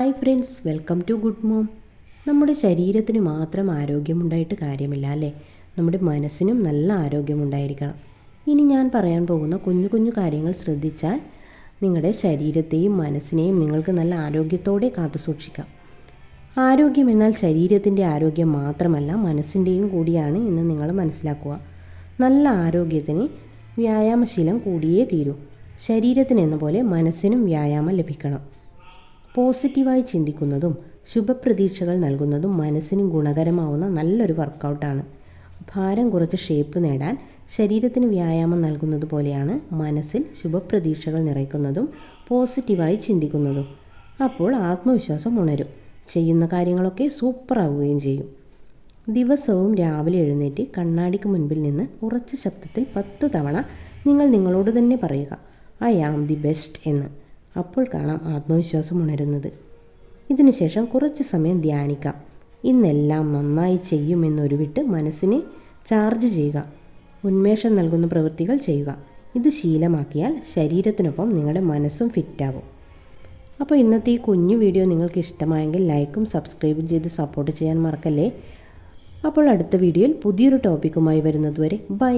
Hi friends welcome to good mom നമ്മുടെ ശരീരത്തിന് മാത്രം ആരോഗ്യമുണ്ടായിട്ട് കാര്യമില്ല അല്ലേ? നമ്മുടെ മനസ്സിനും നല്ല ആരോഗ്യമുണ്ടായിരിക്കണം. ഇനി ഞാൻ പറയാൻ പോകുന്ന കുഞ്ഞു കുഞ്ഞു കാര്യങ്ങൾ ശ്രദ്ധിച്ചാൽ നിങ്ങളുടെ ശരീരത്തെയും മനസ്സിനെയും നിങ്ങൾക്ക് നല്ല ആരോഗ്യത്തോടെ കാത്തു സൂക്ഷിക്കാം. ആരോഗ്യം എന്നാൽ ശരീരത്തിന്റെ ആരോഗ്യം മാത്രമല്ല മനസ്സിന്റെയും കൂടിയാണ് എന്ന് നിങ്ങൾ മനസ്സിലാക്കുക. നല്ല ആരോഗ്യത്തിന് വ്യായാമശീലം കൂടിയേ തീരൂ. ശരീരത്തിനെന്ന പോലെ മനസ്സിനും വ്യായാമം ലഭിക്കണം. പോസിറ്റീവായി ചിന്തിക്കുന്നതും ശുഭപ്രതീക്ഷകൾ നൽകുന്നതും മനസ്സിനും ഗുണകരമാവുന്ന നല്ലൊരു വർക്കൗട്ടാണ്. ഭാരം കുറച്ച് ഷേപ്പ് നേടാൻ ശരീരത്തിന് വ്യായാമം നൽകുന്നത് പോലെയാണ് മനസ്സിൽ ശുഭപ്രതീക്ഷകൾ നിറയ്ക്കുന്നതും പോസിറ്റീവായി ചിന്തിക്കുന്നതും. അപ്പോൾ ആത്മവിശ്വാസം ഉണരും. ചെയ്യുന്ന കാര്യങ്ങളൊക്കെ സൂപ്പറാവുകയും ചെയ്യും. ദിവസവും രാവിലെ എഴുന്നേറ്റ് കണ്ണാടിക്ക് മുൻപിൽ നിന്ന് ഉറച്ച ശബ്ദത്തിൽ പത്ത് തവണ നിങ്ങൾ നിങ്ങളോട് തന്നെ പറയുക ഐ ആം ദി ബെസ്റ്റ് എന്ന്. അപ്പോൾ കാണാം ആത്മവിശ്വാസം ഉണരുന്നത്. ഇതിനുശേഷം കുറച്ച് സമയം ധ്യാനിക്കാം. ഇന്നെല്ലാം നന്നായി ചെയ്യുമെന്നൊരു വിട്ട് മനസ്സിനെ ചാർജ് ചെയ്യുക. ഉന്മേഷം നൽകുന്ന പ്രവൃത്തികൾ ചെയ്യുക. ഇത് ശീലമാക്കിയാൽ ശരീരത്തിനൊപ്പം നിങ്ങളുടെ മനസ്സും ഫിറ്റാകും അപ്പോൾ ഇന്നത്തെ ഈ കുഞ്ഞു വീഡിയോ നിങ്ങൾക്ക് ഇഷ്ടമായെങ്കിൽ ലൈക്കും സബ്സ്ക്രൈബും ചെയ്ത് സപ്പോർട്ട് ചെയ്യാൻ മറക്കല്ലേ? അപ്പോൾ അടുത്ത വീഡിയോയിൽ പുതിയൊരു ടോപ്പിക്കുമായി വരുന്നതുവരെ ബൈ.